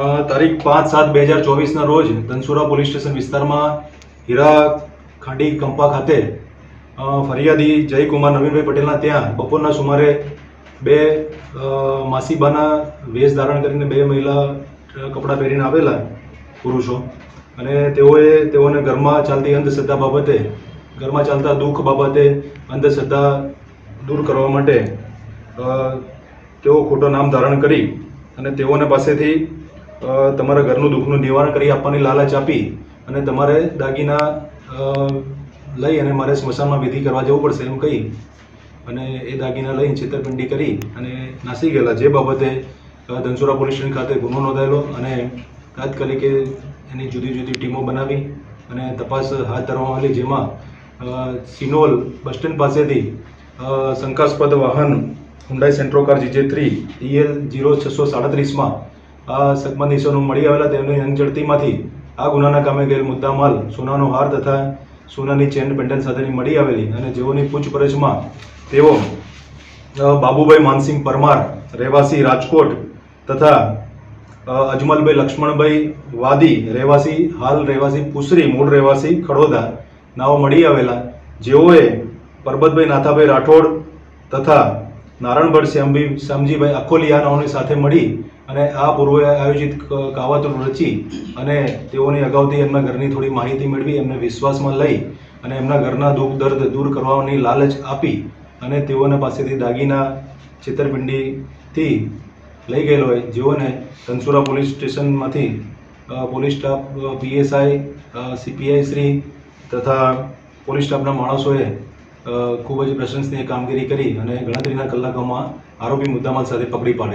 તારીખ પાંચ સાત બે હજાર ચોવીસના રોજ ધનસુરા પોલીસ સ્ટેશન વિસ્તારમાં હીરા ખાંડી કંપા ખાતે ફરિયાદી જયકુમાર નવીનભાઈ પટેલના ત્યાં બપોરના સુમારે બે માસીબાના વેશ ધારણ કરીને બે મહિલા કપડાં પહેરીને આવેલા પુરુષો. અને તેઓએ તેઓને ઘરમાં ચાલતી અંધશ્રદ્ધા બાબતે, ઘરમાં ચાલતા દુઃખ બાબતે અંધશ્રદ્ધા દૂર કરવા માટે તેઓ ખોટો નામ ધારણ કરી અને તેઓને પાસેથી તમારા ઘરનું દુઃખનું નિવારણ કરી આપવાની લાલચ આપી અને તમારે દાગીના લઈ અને મારે સ્મશાનમાં વિધિ કરવા જવું પડશે એમ કહી અને એ દાગીના લઈને છેતરપિંડી કરી અને નાસી ગયેલા. જે બાબતે ધનસુરા પોલીસ સ્ટેશન ખાતે ગુનો નોંધાયેલો અને તાત્કાલિકે એની જુદી જુદી ટીમો બનાવી અને તપાસ હાથ ધરવામાં આવેલી. જેમાં સિનોલ બસ સ્ટેન્ડ પાસેથી શંકાસ્પદ વાહન Hyundai Santro car GJ three EL zero છસો સાડત્રીસમાં આ સંબંધિશોનું મળી આવેલા તેમની અંગઝડતીમાંથી આ ગુનાના કામે ગયેલ મુદ્દા માલ સોનાનો હાર તથા સોનાની ચેન પેન્ડન સાથેની મળી આવેલી અને જેઓની પૂછપરછમાં તેઓ બાબુભાઈ માનસિંહ પરમાર, રહેવાસી રાજકોટ તથા અજમલભાઈ લક્ષ્મણભાઈ વાદી, રહેવાસી, હાલ રહેવાસી પુસરી, મૂળ રહેવાસી ખડોદા, નાઓ મળી આવેલા. જેઓએ પરબતભાઈ નાથાભાઈ રાઠોડ તથા નારણભટ્ટ શ્યામભી શ્યામજીભાઈ અખોલિયાનાઓની સાથે મળી અને આ પૂર્વે આયોજિત કાવતરું રચી અને તેઓની અગાઉથી એમના ઘરની થોડી માહિતી મેળવી, એમને વિશ્વાસમાં લઈ અને એમના ઘરના દુઃખ, દર્દ દૂર કરવાની લાલચ આપી અને તેઓને પાસેથી દાગીના, છેતરપિંડીથી લઈ ગયેલો હોય. જેઓને Dhansura police સ્ટેશનમાંથી police staff PSI CPI Shri તથા પોલીસ સ્ટાફના માણસોએ ખૂબ જ પ્રશંસનીય કામગીરી કરી અને ગણતરીના કલાકોમાં આરોપી મુદ્દામાલ સાથે પકડી પાડે